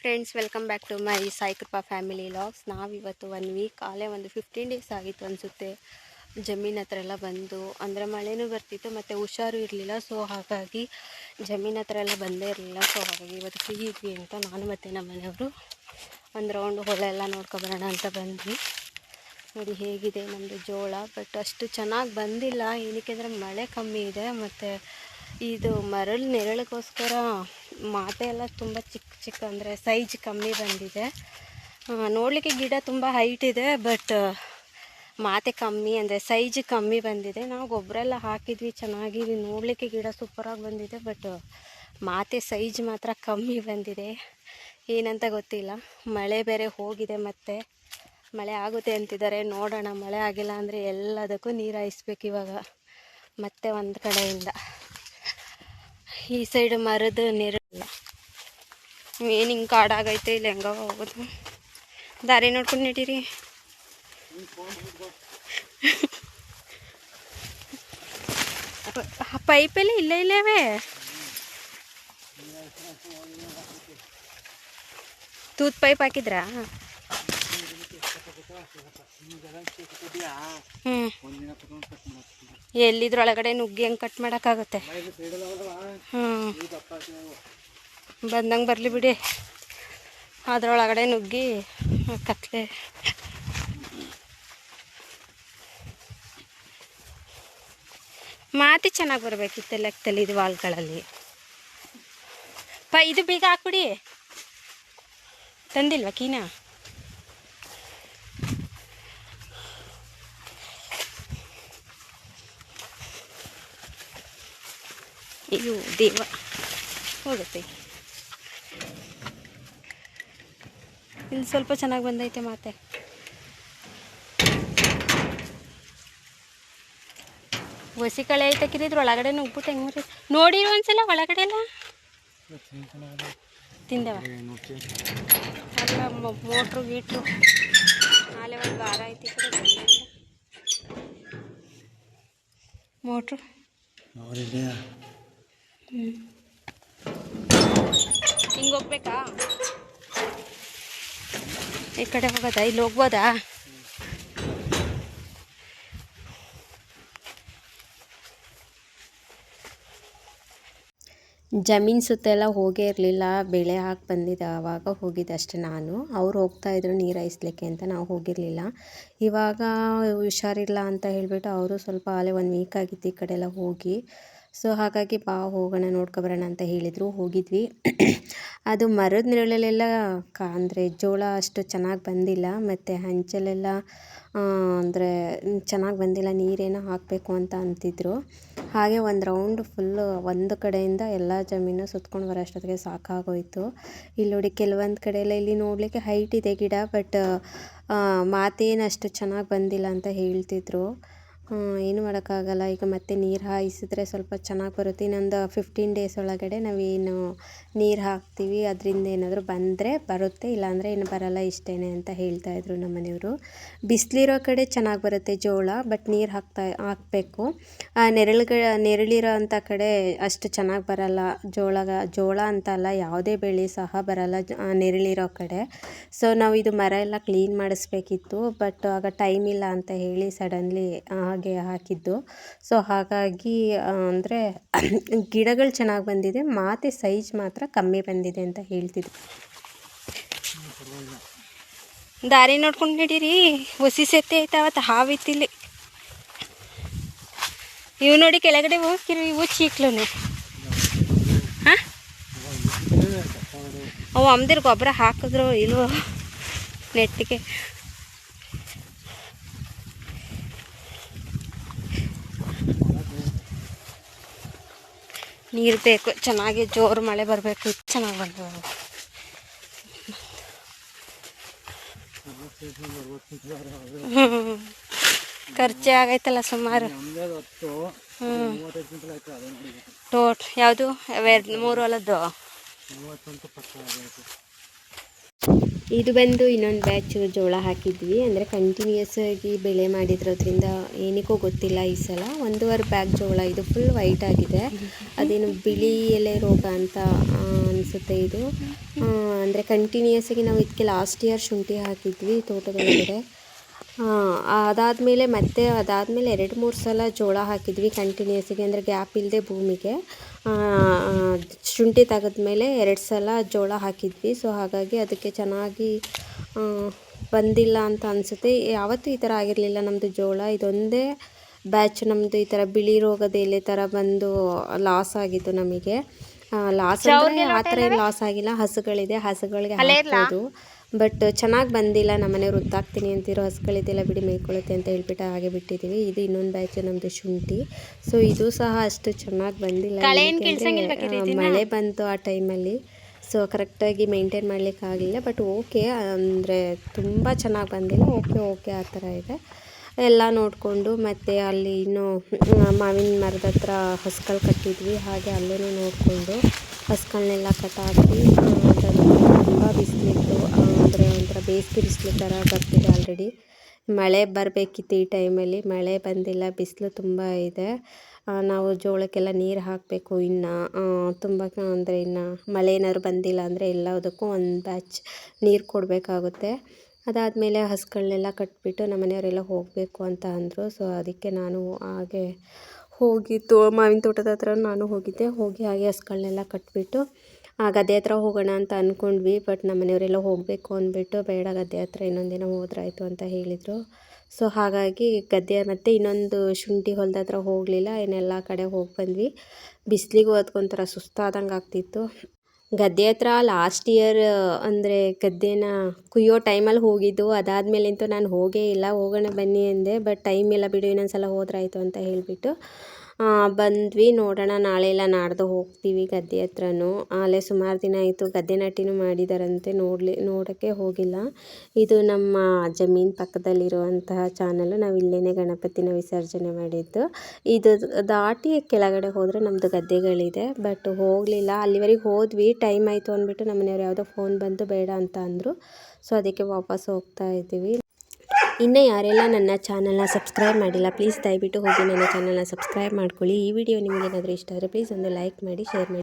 Friends welcome back to my Sai Krupa family vlogs ನಾವಿವತ್ತು one week ಆಲೇ ಒಂದು fifteen days ಆಗಿತ್ತು ಅನಿಸುತ್ತೆ. ಜಮೀನ್ ಹತ್ರ ಎಲ್ಲ ಬಂದು, ಅಂದರೆ ಮಳೆನೂ ಬರ್ತಿತ್ತು, ಮತ್ತು ಹುಷಾರು ಇರಲಿಲ್ಲ ಸೊ ಹಾಗಾಗಿ ಜಮೀನ್ ಹತ್ರ ಎಲ್ಲ ಬಂದೇ ಇರಲಿಲ್ಲ. ಸೊ ಹಾಗಾಗಿ ಇವತ್ತು ಫ್ರೀ ಇದ್ವಿ ಅಂತ ನಾನು ಮತ್ತು ನಮ್ಮ ಮನೆಯವರು ಒಂದು ರೌಂಡ್ ಹೊಳೆ ಎಲ್ಲ ನೋಡ್ಕೊಬರೋಣ ಅಂತ ಬಂದ್ವಿ. ನೋಡಿ ಹೇಗಿದೆ ನಮ್ಮದು ಜೋಳ ಬಟ್ ಅಷ್ಟು ಚೆನ್ನಾಗಿ ಬಂದಿಲ್ಲ. ಏನಕ್ಕೆ ಅಂದರೆ ಮಳೆ ಕಮ್ಮಿ ಇದೆ, ಮತ್ತು ಇದು ಮರಳು ನೆರಳಿಗೋಸ್ಕರ ಮಾತೆ ಎಲ್ಲ ತುಂಬ ಚಿಕ್ಕ ಚಿಕ್ಕ ಅಂದರೆ ಸೈಜ್ ಕಮ್ಮಿ ಬಂದಿದೆ. ನೋಡಲಿಕ್ಕೆ ಗಿಡ ತುಂಬ ಹೈಟ್ ಇದೆ ಬಟ್ ಮಾತೆ ಕಮ್ಮಿ ಅಂದರೆ ಸೈಜ್ ಕಮ್ಮಿ ಬಂದಿದೆ. ನಾವು ಗೊಬ್ಬರ ಎಲ್ಲ ಹಾಕಿದ್ವಿ ಚೆನ್ನಾಗಿ ನೋಡಲಿಕ್ಕೆ ಗಿಡ ಸೂಪರಾಗಿ ಬಂದಿದೆ ಬಟ್ ಮಾತೆ ಸೈಜ್ ಮಾತ್ರ ಕಮ್ಮಿ ಬಂದಿದೆ. ಏನಂತ ಗೊತ್ತಿಲ್ಲ. ಮಳೆ ಬೇರೆ ಹೋಗಿದೆ ಮತ್ತೆ. ಮಳೆ ಆಗುತ್ತೆ ಅಂತಿದ್ದಾರೆ, ನೋಡೋಣ ಮಳೆ ಆಗಿಲ್ಲ ಅಂದರೆ ಎಲ್ಲದಕ್ಕೂ ನೀರು ಹಾಯಿಸ್ಬೇಕು ಇವಾಗ. ಮತ್ತೆ ಒಂದು ಕಡೆಯಿಂದ. ಈ ಸೈಡ್ ಮರದ ನೆರಳಿಲ್ಲ. ಏನು ಹಿಂಗೆ ಕಾಡಾಗೈತೆ ಇಲ್ಲಿ ಹೆಂಗ ಹೋಗೋದು. ದಾರಿ ನೋಡ್ಕೊಂಡು ನಡೀರಿ. ಪೈಪಲ್ಲಿ ಇಲ್ಲ ಇಲ್ಲವೇ? ತೂತ್ ಪೈಪ್ ಹಾಕಿದ್ರಾ? ಹ್ಞೂ ಎಲ್ಲಿದ್ರೊಳಗಡೆ ನುಗ್ಗಿ ಹೆಂಗೆ ಕಟ್ ಮಾಡೋಕ್ಕಾಗುತ್ತೆ. ಹ್ಞೂ ಬಂದಂಗೆ ಬರಲಿ ಬಿಡಿ. ಅದರೊಳಗಡೆ ನುಗ್ಗಿ ಕತ್ಲೆ. ಮಾತಿ ಚೆನ್ನಾಗಿ ಬರಬೇಕಿತ್ತು ಲೆಕ್ಕದಲ್ಲಿ ಇದು ವಾಲ್ಗಳಲ್ಲಿ. ಪ, ಇದು ಬೀಗ ಹಾಕ್ಬಿಡಿ. ತಂದಿಲ್ವಾ ಕೀನಾ? ಅಯ್ಯೋ ದೇವ ಹೋಗುತ್ತೆ. ಇಲ್ಲಿ ಸ್ವಲ್ಪ ಚೆನ್ನಾಗಿ ಬಂದೈತೆ ಮಾತೆ. ಹೊಸಿ ಕಳೆ ಐತೆ ಕಿರಿದ್ರು, ಒಳಗಡೆ ನುಗ್ಬಿಟ್ಟು ಹೆಂಗೆ ಮರಿ ನೋಡಿರು ಒಂದ್ಸಲ ಒಳಗಡೆ ಎಲ್ಲ ತಿಂದವ ಮೋಟ್ರು, ಗೀಟ್ರು. ಆಲೆ ಒಂದು ವಾರ ಐತಿ ಮೋಟ್ರು. ಹಿಂಗೆ ಹೋಗ್ಬೇಕಾ? ಈ ಕಡೆ ಹೋಗೋದಾ? ಇಲ್ಲಿ ಹೋಗ್ಬೋದಾ? ಜಮೀನು ಸುತ್ತ ಎಲ್ಲ ಹೋಗೇ ಇರಲಿಲ್ಲ. ಬೆಳೆ ಹಾಕಿ ಬಂದಿದ್ದೆ ಆವಾಗ ಹೋಗಿದ್ದೆ ಅಷ್ಟೇ ನಾನು. ಅವ್ರು ಹೋಗ್ತಾ ಇದ್ರು ನೀರು ಹಾಯಿಸ್ಲಿಕ್ಕೆ ಅಂತ. ನಾವು ಹೋಗಿರಲಿಲ್ಲ. ಇವಾಗ ಹುಷಾರಿಲ್ಲ ಅಂತ ಹೇಳಿಬಿಟ್ಟು ಅವರು ಸ್ವಲ್ಪ ಅಲ್ಲೇ ಒಂದು ವೀಕ್ ಆಗಿತ್ತು ಈ ಕಡೆ ಎಲ್ಲ ಹೋಗಿ. ಸೊ ಹಾಗಾಗಿ ಬಾ ಹೋಗೋಣ, ನೋಡ್ಕೊಬರೋಣ ಅಂತ ಹೇಳಿದರು. ಹೋಗಿದ್ವಿ. ಅದು ಮರದ ನೆರಳಲ್ಲೆಲ್ಲ ಕ, ಅಂದರೆ ಜೋಳ ಅಷ್ಟು ಚೆನ್ನಾಗಿ ಬಂದಿಲ್ಲ. ಮತ್ತು ಹಂಚಲೆಲ್ಲ ಅಂದರೆ ಚೆನ್ನಾಗಿ ಬಂದಿಲ್ಲ. ನೀರೇನೋ ಹಾಕಬೇಕು ಅಂತ ಅಂತಿದ್ರು. ಹಾಗೆ ಒಂದು ರೌಂಡ್ ಫುಲ್ಲು ಒಂದು ಕಡೆಯಿಂದ ಎಲ್ಲ ಜಮೀನು ಸುತ್ಕೊಂಡು ಬರೋ ಅಷ್ಟೊತ್ತಿಗೆ ಸಾಕಾಗೋಯಿತು. ಇಲ್ಲಿ ನೋಡಿ ಕೆಲವೊಂದು ಕಡೆಯೆಲ್ಲ ಇಲ್ಲಿ ನೋಡಲಿಕ್ಕೆ ಹೈಟ್ ಇದೆ ಗಿಡ ಬಟ್ ಮಾತೇನು ಅಷ್ಟು ಚೆನ್ನಾಗಿ ಬಂದಿಲ್ಲ ಅಂತ ಹೇಳ್ತಿದ್ರು. ಏನು ಮಾಡೋಕ್ಕಾಗಲ್ಲ. ಈಗ ಮತ್ತೆ ನೀರು ಹಾಯಿಸಿದ್ರೆ ಸ್ವಲ್ಪ ಚೆನ್ನಾಗಿ ಬರುತ್ತೆ. ಇನ್ನೊಂದು ಫಿಫ್ಟೀನ್ ಡೇಸ್ ಒಳಗಡೆ ನಾವೇನು ನೀರು ಹಾಕ್ತೀವಿ. ಅದರಿಂದ ಏನಾದರೂ ಬಂದರೆ ಬರುತ್ತೆ. ಇಲ್ಲಾಂದರೆ ಏನು ಬರಲ್ಲ ಇಷ್ಟೇ ಅಂತ ಹೇಳ್ತಾಯಿದ್ರು ನಮ್ಮ ಮನೆಯವರು. ಬಿಸಿಲಿರೋ ಕಡೆ ಚೆನ್ನಾಗಿ ಬರುತ್ತೆ ಜೋಳ, ಬಟ್ ನೀರು ಹಾಕ್ತಾ, ಹಾಕಬೇಕು. ನೆರಳುಗಳ ನೆರಳಿರೋ ಅಂಥ ಕಡೆ ಅಷ್ಟು ಚೆನ್ನಾಗಿ ಬರಲ್ಲ. ಜೋಳ ಜೋಳ ಅಂತ ಅಲ್ಲ, ಯಾವುದೇ ಬೆಳೆ ಸಹ ಬರಲ್ಲ ನೆರಳಿರೋ ಕಡೆ. ಸೊ, ನಾವು ಇದು ಮರ ಎಲ್ಲ ಕ್ಲೀನ್ ಮಾಡಿಸ್ಬೇಕಿತ್ತು. ಬಟ್ ಆಗ ಟೈಮ್ ಇಲ್ಲ ಅಂತ ಹೇಳಿ ಸಡನ್ಲಿ ಹಾಗೆ ಹಾಕಿದ್ದು. ಸೊ ಹಾಗಾಗಿ ಅಂದರೆ ಗಿಡಗಳು ಚೆನ್ನಾಗಿ ಬಂದಿದೆ. ಮಾತೆ ಸೈಜ್ ಮಾತ್ರ ಕಮ್ಮಿ ಬಂದಿದೆ ಅಂತ ಹೇಳ್ತಿದ್ರು. ದಾರಿ ನೋಡ್ಕೊಂಡು ನಡೀರಿ. ಹೊಸಿ ಸೆತ್ತೆ ಅವತ್ತು ಹಾವಿತ್ತಿಲ್ಲಿ. ಇವು ನೋಡಿ ಕೆಳಗಡೆ ಹೋಗ್ತಿರು, ಇವು ಚೀಕ್ಲೂ ಹಾಂ? ಅವು ಅಮ್ದಿರ್ ಗೊಬ್ಬರ ಹಾಕಿದ್ರು ಇಲ್ವೋ ನೆಟ್ಟಿಗೆ. ನೀರು ಬೇಕು, ಚೆನ್ನಾಗಿ ಜೋರು ಮಳೆ ಬರಬೇಕು, ಚೆನ್ನಾಗಿ ಬಂದು ಹ್ಞೂ ಖರ್ಚೆ ಆಗೈತಲ್ಲ ಸುಮಾರು. ಟೋಟ್ ಯಾವುದು? ಎರಡು ಮೂರು ಹೊಲದ್ದು? ಇದು ಬಂದು ಇನ್ನೊಂದು ಬ್ಯಾಚು ಜೋಳ ಹಾಕಿದ್ವಿ. ಅಂದರೆ ಕಂಟಿನ್ಯೂಯಸ್ ಆಗಿ ಬೆಳೆ ಮಾಡಿದ್ರೋದ್ರಿಂದ ಏನಕ್ಕೂ ಗೊತ್ತಿಲ್ಲ ಈ ಸಲ. ಒಂದೂವರೆ ಬ್ಯಾಗ್ ಜೋಳ. ಇದು ಫುಲ್ ವೈಟ್ ಆಗಿದೆ. ಅದೇನು ಬಿಳಿ ಎಲೆ ರೋಗ ಅಂತ ಅನಿಸುತ್ತೆ ಇದು. ಅಂದರೆ ಕಂಟಿನ್ಯೂಯಸ್ ಆಗಿ ನಾವು ಇದಕ್ಕೆ ಲಾಸ್ಟ್ ಇಯರ್ ಶುಂಠಿ ಹಾಕಿದ್ವಿ ತೋಟದೊಳಗಡೆ. ಅದಾದಮೇಲೆ ಮತ್ತೆ ಅದಾದಮೇಲೆ ಎರಡು ಮೂರು ಸಲ ಜೋಳ ಹಾಕಿದ್ವಿ ಕಂಟಿನ್ಯೂಸಿಗೆ ಅಂದರೆ ಗ್ಯಾಪ್ ಇಲ್ಲದೆ ಭೂಮಿಗೆ. ಶುಂಠಿ ತೆಗೆದ್ಮೇಲೆ ಎರಡು ಸಲ ಜೋಳ ಹಾಕಿದ್ವಿ. ಸೊ ಹಾಗಾಗಿ ಅದಕ್ಕೆ ಚೆನ್ನಾಗಿ ಬಂದಿಲ್ಲ ಅಂತ ಅನಿಸುತ್ತೆ. ಯಾವತ್ತೂ ಈ ಥರ ಆಗಿರಲಿಲ್ಲ ನಮ್ಮದು ಜೋಳ. ಇದೊಂದೇ ಬ್ಯಾಚ್ ನಮ್ಮದು ಈ ಥರ ಬಿಳಿ ರೋಗದ ಎಲೆ ಥರ ಬಂದು ಲಾಸ್ ಆಗಿತ್ತು ನಮಗೆ. ಲಾಸ್ ಅಂದರೆ ಆ ಥರ ಲಾಸ್ ಆಗಿಲ್ಲ. ಹಸುಗಳಿದೆ. ಹಸುಗಳಿಗೆ ಹಾಕ್ಬೋದು. ಬಟ್ ಚೆನ್ನಾಗಿ ಬಂದಿಲ್ಲ ನಮ್ಮನೆ ವೃತ್ತಾಗ್ತೀನಿ ಅಂತಿರೋ ಹಸ್ಗಳಿದೆಲ್ಲ ಬಿಡಿ ಮೇಯ್ಕೊಳ್ಳುತ್ತೆ ಅಂತ ಹೇಳ್ಬಿಟ್ಟು ಹಾಗೆ ಬಿಟ್ಟಿದ್ದೀವಿ ಇದು ಇನ್ನೊಂದು ಬ್ಯಾಚ್ ನಮ್ಮದು ಶುಂಠಿ. ಸೊ ಇದು ಸಹ ಅಷ್ಟು ಚೆನ್ನಾಗಿ ಬಂದಿಲ್ಲ. ಮಳೆ ಬಂತು ಆ ಟೈಮಲ್ಲಿ. ಸೊ ಕರೆಕ್ಟಾಗಿ ಮೇಂಟೈನ್ ಮಾಡ್ಲಿಕ್ಕೆ ಆಗಲಿಲ್ಲ ಬಟ್ ಓಕೆ ಅಂದರೆ ತುಂಬ ಚೆನ್ನಾಗಿ ಬಂದಿಲ್ಲ. ಓಕೆ ಓಕೆ ಆ ಥರ ಇದೆ. ಎಲ್ಲ ನೋಡಿಕೊಂಡು ಮತ್ತು ಅಲ್ಲಿ ಇನ್ನೂ ಮಾವಿನ ಮರದ ಹತ್ರ ಹಸ್ಗಳು ಕಟ್ಟಿದ್ವಿ. ಹಾಗೆ ಅಲ್ಲೂ ನೋಡಿಕೊಂಡು ಹಸ್ಗಳನ್ನೆಲ್ಲ ಕಟಾಕಿ ಹಾಕಿ ತುಂಬ ಬಿಸಿಲಿತ್ತು ಒಂಥರ ಬೇಸಿಗೆ ಬಿಸಿಲು ಥರ ಬರ್ತಿದೆ ಆಲ್ರೆಡಿ ಮಳೆ ಬರಬೇಕಿತ್ತು ಈ ಟೈಮಲ್ಲಿ ಮಳೆ ಬಂದಿಲ್ಲ, ಬಿಸಿಲು ತುಂಬ ಇದೆ. ನಾವು ಜೋಳಕ್ಕೆಲ್ಲ ನೀರು ಹಾಕಬೇಕು ಇನ್ನು. ತುಂಬ ಅಂದರೆ ಇನ್ನು ಮಳೆ ಏನಾದ್ರು ಬಂದಿಲ್ಲ ಅಂದರೆ ಎಲ್ಲದಕ್ಕೂ ಒಂದು ಬ್ಯಾಚ್ ನೀರು ಕೊಡಬೇಕಾಗುತ್ತೆ. ಅದಾದಮೇಲೆ ಹಸುಗಳನ್ನೆಲ್ಲ ಕಟ್ಬಿಟ್ಟು ನಮ್ಮ ಮನೆಯವರೆಲ್ಲ ಹೋಗಬೇಕು ಅಂತ ಅಂದರು. ಸೊ ಅದಕ್ಕೆ ನಾನು ಹಾಗೆ ಹೋಗಿ ತೋ ಮಾವಿನ ತೋಟದ ಹತ್ರ ನಾನು ಹೋಗಿದ್ದೆ. ಹೋಗಿ ಹಾಗೆ ಹಸುಗಳನ್ನೆಲ್ಲ ಕಟ್ಬಿಟ್ಟು ಆ ಗದ್ದೆ ಹತ್ರ ಹೋಗೋಣ ಅಂತ ಅಂದ್ಕೊಂಡ್ವಿ ಬಟ್ ನಮ್ಮ ಮನೆಯವರೆಲ್ಲ ಹೋಗಬೇಕು ಅಂದ್ಬಿಟ್ಟು ಬೇಡ ಗದ್ದೆ ಹತ್ರ ಇನ್ನೊಂದಿನ ದಿನ ಹೋದ್ರಾಯ್ತು ಅಂತ ಹೇಳಿದರು. ಸೊ ಹಾಗಾಗಿ ಗದ್ದೆ ಮತ್ತು ಇನ್ನೊಂದು ಶುಂಠಿ ಹೊಲದ ಹತ್ರ ಹೋಗಲಿಲ್ಲ, ಇನ್ನೆಲ್ಲ ಕಡೆ ಹೋಗಿ ಬಂದ್ವಿ. ಬಿಸಿಲಿಗೂ ಅದಕ್ಕೊಂಥರ ಸುಸ್ತಾದಂಗೆ ಆಗ್ತಿತ್ತು. ಗದ್ದೆ ಹತ್ರ ಲಾಸ್ಟ್ ಇಯರ್ ಅಂದರೆ ಗದ್ದೆನ ಕುಯ್ಯೋ ಟೈಮಲ್ಲಿ ಹೋಗಿದ್ದು, ಅದಾದಮೇಲಂತೂ ನಾನು ಹೋಗೇ ಇಲ್ಲ, ಹೋಗೋಣ ಬನ್ನಿ ಅಂದೆ, ಬಟ್ ಟೈಮ್ ಇಲ್ಲ ಬಿಡು ಇನ್ನೊಂದು ಸಲ ಹೋದ್ರಾಯ್ತು ಅಂತ ಹೇಳಿಬಿಟ್ಟು ಬಂದ್ವಿ, ನೋಡೋಣ, ನಾಳೆ ಇಲ್ಲ, ನಾಡ್ದು ಹೋಗ್ತೀವಿ ಗದ್ದೆ ಹತ್ರನೂ. ಅಲ್ಲೇ ಸುಮಾರು ದಿನ ಆಯಿತು, ಗದ್ದೆ ನಾಟಿನೂ ಮಾಡಿದಾರಂತೆ, ನೋಡಲಿ, ನೋಡೋಕ್ಕೆ ಹೋಗಿಲ್ಲ. ಇದು ನಮ್ಮ ಜಮೀನು ಪಕ್ಕದಲ್ಲಿರುವಂತಹ ಚಾನಲು ನಾವು ಇಲ್ಲೇ ಗಣಪತಿನ ವಿಸರ್ಜನೆ ಮಾಡಿದ್ದು. ಇದು ದಾಟಿ ಕೆಳಗಡೆ ಹೋದರೆ ನಮ್ಮದು ಗದ್ದೆಗಳಿದೆ, ಬಟ್ ಹೋಗಲಿಲ್ಲ. ಅಲ್ಲಿವರೆಗೆ ಹೋದ್ವಿ, ಟೈಮ್ ಆಯಿತು ಅಂದ್ಬಿಟ್ಟು ನಮ್ಮ ಮನೆಯವ್ರು ಯಾವುದೋ ಫೋನ್ ಬಂದು ಬೇಡ ಅಂತ ಅಂದರು. ಸೊ, ಅದಕ್ಕೆ ವಾಪಸ್ ಹೋಗ್ತಾ ಇದ್ದೀವಿ. ಇನ್ನೂ ಯಾರೆಲ್ಲ ನನ್ನ ಚಾನಲ್ನ ಸಬ್ಸ್ಕ್ರೈಬ್ ಮಾಡಿಲ್ಲ, ಪ್ಲೀಸ್ ದಯವಿಟ್ಟು ಹೋಗಿ ನನ್ನ ಚಾನಲ್ನ ಸಬ್ಸ್ಕ್ರೈಬ್ ಮಾಡ್ಕೊಳ್ಳಿ. ಈ ವಿಡಿಯೋ ನಿಮಗೇನಾದರೂ ಇಷ್ಟ ಆದರೆ ಪ್ಲೀಸ್ ಒಂದು ಲೈಕ್ ಮಾಡಿ, ಶೇರ್ ಮಾಡಿ.